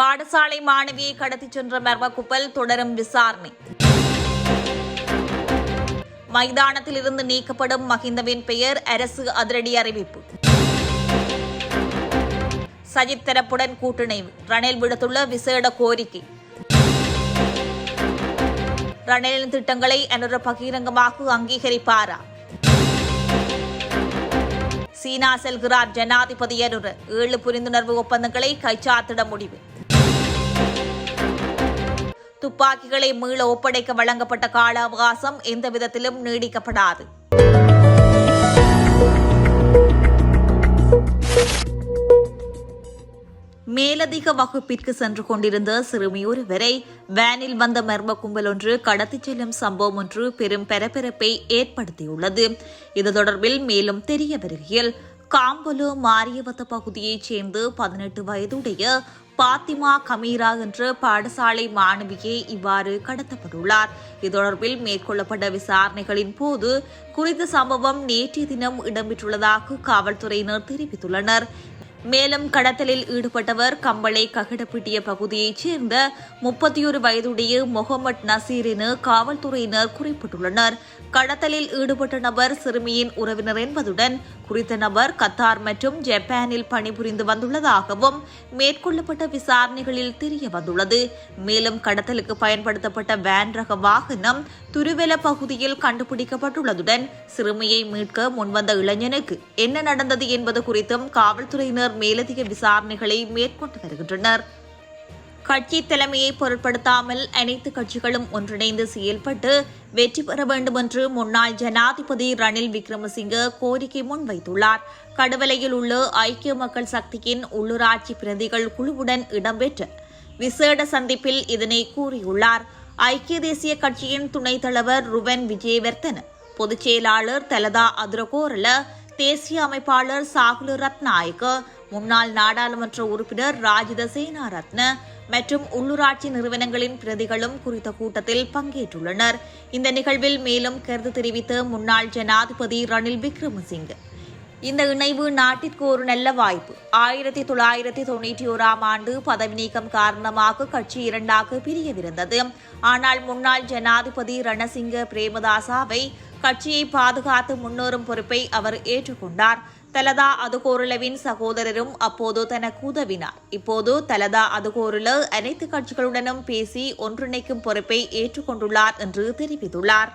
பாடசாலை மாணவியை கடத்திச் சென்ற மர்ம குப்பல் தொடரும் விசாரணை. மைதானத்தில் இருந்து நீக்கப்படும் மஹிந்தவின் பெயர் அரசு அதிரடி அறிவிப்பு. சஜித் தரப்புடன் கூட்டிணைவு. ரணில் விடுத்துள்ள விசேட கோரிக்கை. ரணிலின் திட்டங்களை அனுர பகிரங்கமாக அங்கீகரிப்பாரா? சீனா செல்கிறார் ஜனாதிபதி அனுர. ஏழு புரிந்துணர்வு ஒப்பந்தங்களை கைச்சாத்திட முடிவு. துப்பாக்கிகளை மீள ஒப்படைக்க வழங்கப்பட்ட கால அவகாசம் எந்த விதத்திலும் நீடிக்கப்படாது. மேலதிக வகுப்பிற்கு சென்று கொண்டிருந்த சிறுமி ஒருவரை வேனில் வந்த மர்ம கும்பல் ஒன்று கடத்திச் செல்லும் சம்பவம் ஒன்று பெரும் பரபரப்பை ஏற்படுத்தியுள்ளது. இது தொடர்பில் மேலும் தெரிய வருகையில் காம்பலு மாரியவத்த பகுதியைச் சேர்ந்து பதினெட்டு வயதுடைய பாத்திமா கமீரா என்ற பாடசாலை மாணவியே இவ்வாறு கடத்தப்பட்டுள்ளார். இது தொடர்பில் மேற்கொள்ளப்பட்ட விசாரணைகளின் போது குறித்த சம்பவம் நேற்றைய தினம் இடம்பெற்றுள்ளதாக காவல்துறையினர் தெரிவித்துள்ளனர். மேலும் கடத்தலில் ஈடுபட்டவர் கம்பளை ககிடப்பிட்டிய பகுதியைச் சேர்ந்த முப்பத்தியொரு வயதுடைய முகமது நசீர் என காவல்துறையினர் குறிப்பிட்டுள்ளனர். கடத்தலில் ஈடுபட்ட நபர் சிறுமியின் உறவினர் என்பதுடன் குறித்த நபர் கத்தார் மற்றும் ஜப்பானில் பணிபுரிந்து வந்துள்ளதாகவும் மேற்கொள்ளப்பட்ட விசாரணைகளில் தெரிய வந்துள்ளது. மேலும் கடத்தலுக்கு பயன்படுத்தப்பட்ட வேன் ரக வாகனம் துருவெல பகுதியில் கண்டுபிடிக்கப்பட்டுள்ளதுடன் சிறுமியை மீட்க முன்வந்த இளைஞனுக்கு என்ன நடந்தது என்பது குறித்தும் காவல்துறையினர் மேலதிக விசாரணைகளை மேற்கொண்டு வருகின்றனர். கட்சி தலைமையை பொருட்படுத்தாமல் அனைத்து கட்சிகளும் ஒன்றிணைந்து செயல்பட்டு வெற்றி பெற வேண்டும் என்று முன்னாள் ஜனாதிபதி ரணில் விக்ரமசிங்க கோரிக்கை முன்வைத்துள்ளார். கடுவலையில் உள்ள ஐக்கிய மக்கள் சக்தியின் உள்ளூராட்சி பிரதிகள் குழுவுடன் இடம்பெற்ற விசேட சந்திப்பில் இதனை கூறியுள்ளார். ஐக்கிய தேசிய கட்சியின் துணைத் தலைவர் ருவன் விஜயவர்தன பொதுச் செயலாளர் தலதா அதுரகோரல தேசிய அமைப்பாளர் சாகுல ரத்நாயக்க முன்னாள் நாடாளுமன்ற உறுப்பினர் ராஜித சேனாரத்ன மற்றும் உள்ளூராட்சி நிறுவனங்களின் பிரதிகளும் குறித்த கூட்டத்தில் பங்கேற்றுள்ளனர். இந்த நிகழ்வில் மேலும் கருத்து தெரிவித்த முன்னாள் ஜனாதிபதி ரணில் விக்ரமசிங்க. இந்த இணைவு நாட்டிற்கு ஒரு நல்ல வாய்ப்பு. ஆயிரத்தி தொள்ளாயிரத்தி தொண்ணூற்றி ஓராம் ஆண்டு பதவி நீக்கம் காரணமாக கட்சி இரண்டாக பிரியவிருந்தது. ஆனால் முன்னாள் ஜனாதிபதி ரணசிங்க பிரேமதாசாவை கட்சியை பாதுகாத்து முன்னேறும் பொறுப்பை அவர் ஏற்றுக்கொண்டார். தலதா அதுகோருளவின் சகோதரரும் அப்போது தனக்கு உதவினார் இப்போது தலதா அதுகோருள அனைத்து கட்சிகளுடனும் பேசி ஒன்றிணைக்கும் பொறுப்பை ஏற்றுக்கொண்டுள்ளார் என்று தெரிவித்துள்ளார்.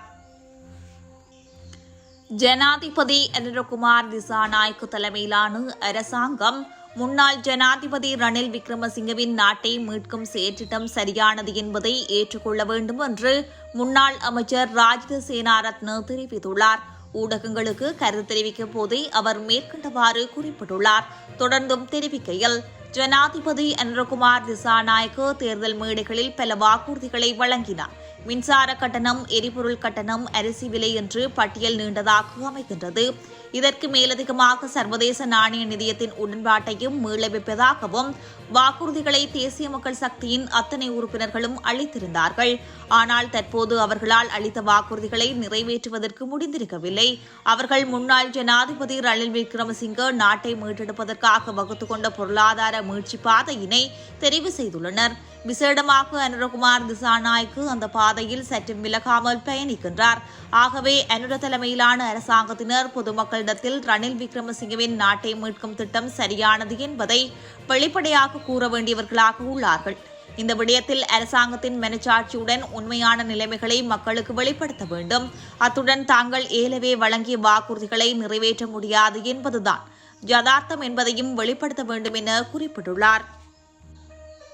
ஜனாதிபதி அனிரகுமார் திசாநாயக்கு தலைமையிலான அரசாங்கம் முன்னாள் ஜனாதிபதி ரணில் விக்ரமசிங்கவின் நாட்டை மீட்கும் செயற்றிட்டம் சரியானது என்பதை ஏற்றுக்கொள்ள வேண்டும் என்று முன்னாள் அமைச்சர் ராஜித சேனாரத்ன தெரிவித்துள்ளார். ஊடகங்களுக்கு கருத்து தெரிவிக்கும் போதே அவர் மேற்கண்டவாறு குறிப்பிட்டுள்ளார். தொடர்ந்தும் தெரிவிக்கையில் ஜனாதிபதி அனுரகுமார் திசாநாயக்கு தேர்தல் மேடைகளில் பல வாக்குறுதிகளை வழங்கினார். மின்சார கட்டணம் எரிபொருள் கட்டணம் அரிசி விலை என்று பட்டியல் நீண்டதாக அமைகின்றது. இதற்கு மேலதிகமாக சர்வதேச நாணய நிதியத்தின் உடன்பாட்டையும் மீளவிப்பதாகவும் வாக்குறுதிகளை தேசிய மக்கள் சக்தியின் அத்தனை உறுப்பினர்களும் அளித்திருந்தார்கள். ஆனால் தற்போது அவர்களால் அளித்த வாக்குறுதிகளை நிறைவேற்றுவதற்கு முடிந்திருக்கவில்லை. அவர்கள் முன்னாள் ஜனாதிபதி ரணில் விக்ரமசிங்க நாட்டை மீட்டெடுப்பதற்காக வகுத்து கொண்ட பொருளாதார மீட்சி பாதையினை தெரிவு செய்துள்ளனர். விசேடமாக அனுரகுமார் திசாநாய்க்கு அந்த பாதையில் சற்று விலகாமல் பயணிக்கின்றார். ஆகவே அனுர தலைமையிலான அரசாங்கத்தினர் பொதுமக்களிடத்தில் ரணில் விக்ரமசிங்கவின் நாட்டை மீட்கும் திட்டம் சரியானது என்பதை வெளிப்படையாக கூற வேண்டியவர்களாக உள்ளார்கள். இந்த விடயத்தில் அரசாங்கத்தின் மனச்சாட்சியுடன் உண்மையான நிலைமைகளை மக்களுக்கு வெளிப்படுத்த வேண்டும். அத்துடன் தாங்கள் ஏலவே வழங்கிய வாக்குறுதிகளை நிறைவேற்ற முடியாது என்பதுதான் யதார்த்தம் என்பதையும் வெளிப்படுத்த வேண்டும் என குறிப்பிட்டுள்ளார்.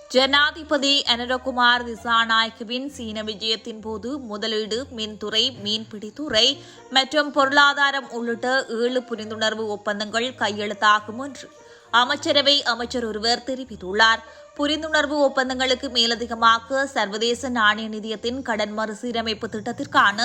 ஜனாதிபதி அனுரகுமார் திசாநாயக்கவின் சீன விஜயத்தின் போது முதலீடு மின்துறை மீன்பிடித்துறை மற்றும் பொருளாதாரம் உள்ளிட்ட ஏழு புரிந்துணர்வு ஒப்பந்தங்கள் கையெழுத்தாகும் என்று அமைச்சரவை அமைச்சர் ஒருவர் தெரிவித்துள்ளார். புரிந்துணர்வு ஒப்பந்தங்களுக்கு மேலதிகமாக சர்வதேச நாணய நிதியத்தின் கடன் மறுசீரமைப்பு திட்டத்திற்கான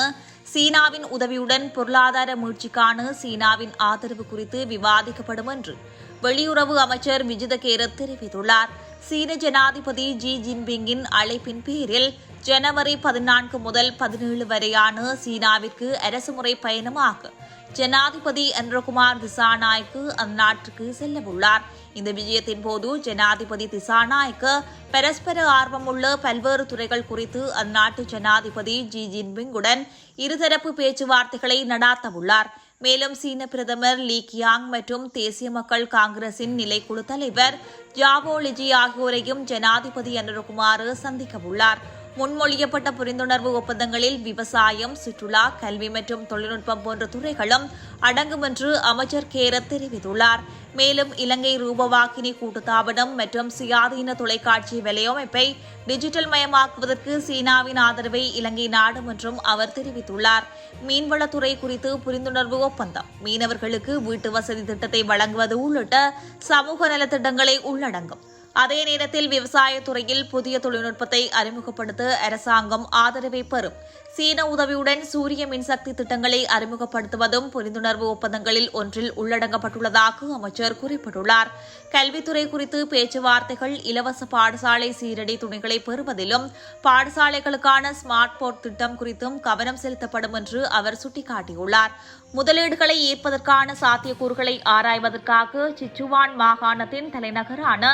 சீனாவின் உதவியுடன் பொருளாதார மீட்சிக்கான சீனாவின் ஆதரவு குறித்து விவாதிக்கப்படும் என்று வெளியுறவு அமைச்சர் விஜித கேரத் தெரிவித்துள்ளார். சீன ஜனாதிபதி ஜி ஜின்பிங்கின் அழைப்பின் பேரில் ஜனவரி பதினான்கு முதல் பதினேழு வரையான சீனாவிற்கு அரசுமுறை பயணமாக ஜனாதிபதி என்றகுமார் திசாநாய்க்கு அந்நாட்டுக்கு செல்லவுள்ளார். இந்த விஜயத்தின் போது ஜனாதிபதி திசாநாய்க்கு பரஸ்பர ஆர்வமுள்ள பல்வேறு துறைகள் குறித்து அந்நாட்டு ஜனாதிபதி ஜி ஜின்பிங்குடன் இருதரப்பு பேச்சுவார்த்தைகளை நடாத்தவுள்ளார். மேலும் சீன பிரதமர் லீ கியாங் மற்றும் தேசிய மக்கள் காங்கிரசின் நிலைக்குழு தலைவர் ஜாவோ லிஜி ஆகியோரையும் ஜனாதிபதி அனுரகுமார் சந்திக்கவுள்ளார். முன்மொழியப்பட்ட புரிந்துணர்வு ஒப்பந்தங்களில் விவசாயம் சுற்றுலா கல்வி மற்றும் தொழில்நுட்பம் போன்ற துறைகளும் அடங்கும் என்று அமைச்சர் கேரத் தெரிவித்துள்ளார். மேலும் இலங்கை ரூபவாகினி கூட்டுத்தாபனம் மற்றும் சுயாதீன தொலைக்காட்சி வலையமைப்பை டிஜிட்டல் மயமாக்குவதற்கு சீனாவின் ஆதரவை இலங்கை நாடும் என்றும் அவர் தெரிவித்துள்ளார். மீன்வளத்துறை குறித்து புரிந்துணர்வு ஒப்பந்தம். மீனவர்களுக்கு வீட்டு வசதி திட்டத்தை வழங்குவது உள்ளிட்ட சமூக நலத்திட்டங்களை உள்ளடங்கும். அதே நேரத்தில் விவசாயத்துறையில் புதிய தொழில்நுட்பத்தை அறிமுகப்படுத்த அரசாங்கம் ஆதரவை பெறும். சீன உதவியுடன் சூரிய மின்சக்தி திட்டங்களை அறிமுகப்படுத்துவதும் புரிந்துணர்வு ஒப்பந்தங்களில் ஒன்றில் உள்ளடங்கப்பட்டுள்ளதாக அமைச்சர் குறிப்பிட்டுள்ளார். கல்வித்துறை குறித்து பேச்சுவார்த்தைகள் இலவச பாடசாலை சீரடி துணிகளை பெறுவதிலும் பாடசாலைகளுக்கான ஸ்மார்ட் போர்ட் திட்டம் குறித்தும் கவனம் செலுத்தப்படும் என்று அவர் சுட்டிக்காட்டியுள்ளார். முதலீடுகளை ஈர்ப்பதற்கான சாத்தியக்கூறுகளை ஆராய்வதற்காக சிச்சுவான் மாகாணத்தின் தலைநகரான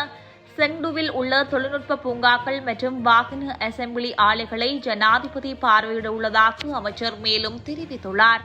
செங்டுவில் உள்ள தொழில்நுட்ப பூங்காக்கள் மற்றும் வாகன அசெம்பிளி ஆலைகளை ஜனாதிபதி பார்வையிட உள்ளதாக அமைச்சர் மேலும் தெரிவித்துள்ளார்.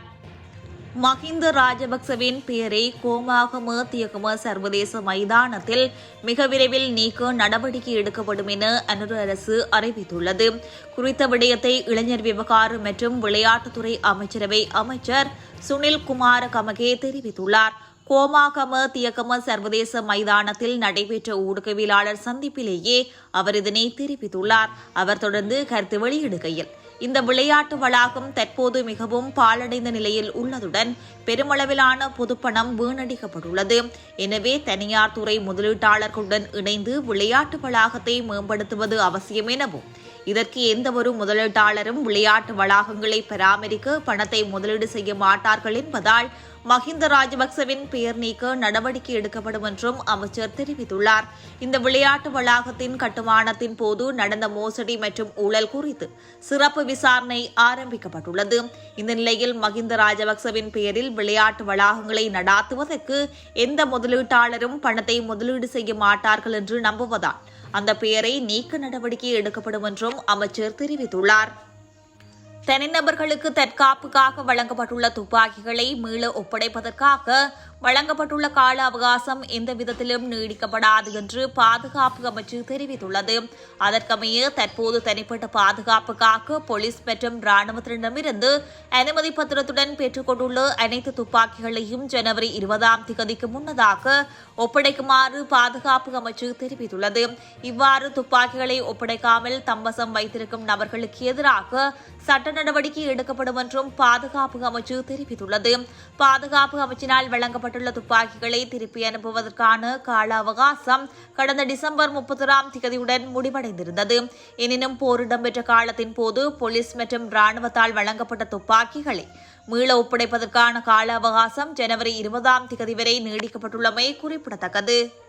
மஹிந்த ராஜபக்சவின் பெயரை கோமாகம தியகம சர்வதேச மைதானத்தில் மிக விரைவில் நீக்க நடவடிக்கை எடுக்கப்படும் என அனுர அரசு அறிவித்துள்ளது. குறித்த விடயத்தை இளைஞர் விவகாரம் மற்றும் விளையாட்டுத்துறை அமைச்சரவை அமைச்சர் சுனில் குமார கமகே தெரிவித்துள்ளார். கோமாகம தியகம சர்வதேச மைதானத்தில் நடைபெற்ற ஊடகவியலாளர் சந்திப்பிலேயே அவர் இதனை தெரிவித்துள்ளார். அவர் தொடர்ந்து கருத்து வெளியிடுகையில் இந்த விளையாட்டு வளாகம் தற்போது மிகவும் பாழடைந்த நிலையில் உள்ளதுடன் பெருமளவிலான பொதுப்பணம் வீணடிக்கப்பட்டுள்ளது. எனவே தனியார் துறை முதலீட்டாளர்களுடன் இணைந்து விளையாட்டு வளாகத்தை மேம்படுத்துவது அவசியம் எனவும் இதற்கு எந்தவொரு முதலீட்டாளரும் விளையாட்டு வளாகங்களை பராமரிக்க பணத்தை முதலீடு செய்ய மாட்டார்கள் என்பதால் மஹிந்த ராஜபக்சவின் பெயர் நீக்க நடவடிக்கை எடுக்கப்படும் என்றும் அமைச்சர் தெரிவித்துள்ளார். இந்த விளையாட்டு வளாகத்தின் கட்டுமானத்தின் போது நடந்த மோசடி மற்றும் ஊழல் குறித்து சிறப்பு விசாரணை ஆரம்பிக்கப்பட்டுள்ளது. இந்த நிலையில் மஹிந்த ராஜபக்சவின் பெயரில் விளையாட்டு வளாகங்களை நடாத்துவதற்கு எந்த முதலீட்டாளரும் பணத்தை முதலீடு செய்ய மாட்டார்கள் என்று நம்புவதால் அந்த பெயரை நீக்க நடவடிக்கை எடுக்கப்படும் என்றும் அமைச்சர் தெரிவித்துள்ளார். தனிநபர்களுக்கு தற்காப்புக்காக வழங்கப்பட்டுள்ள துப்பாக்கிகளை மீள ஒப்படைப்பதற்காக வழங்கப்பட்டுள்ள கால அவகாசம் எந்த விதத்திலும் நீடிக்கப்படாது என்று பாதுகாப்பு அமைச்சு தெரிவித்துள்ளது. அதற்கமைய தற்போது தனிப்பட்ட பாதுகாப்புக்காக போலீஸ் மற்றும் ராணுவத்தினரிடமிருந்து அனுமதி பத்திரத்துடன் பெற்றுக்கொண்டுள்ள அனைத்து துப்பாக்கிகளையும் ஜனவரி இருபதாம் திகதிக்கு முன்னதாக ஒப்படைக்குமாறு பாதுகாப்பு அமைச்சு தெரிவித்துள்ளது. இவ்வாறு துப்பாக்கிகளை ஒப்படைக்காமல் தம்பசம் வைத்திருக்கும் நபர்களுக்கு எதிராக சட்ட நடவடிக்கை எடுக்கப்படும் என்றும் பாதுகாப்பு அமைச்சு தெரிவித்துள்ளது. பாதுகாப்பு அமைச்சினால் வழங்கப்பட்டுள்ள துப்பாக்கிகளை திருப்பி அனுப்புவதற்கான கால அவகாசம் கடந்த டிசம்பர் முப்பதாம் திகதியுடன் முடிவடைந்திருந்தது. எனினும் போர் இடம்பெற்ற காலத்தின் போது போலீஸ் மற்றும் ராணுவத்தால் வழங்கப்பட்ட துப்பாக்கிகளை மீள ஒப்படைப்பதற்கான கால அவகாசம் ஜனவரி இருபதாம் திகதி வரை நீடிக்கப்பட்டுள்ளமை குறிப்பிடத்தக்கது.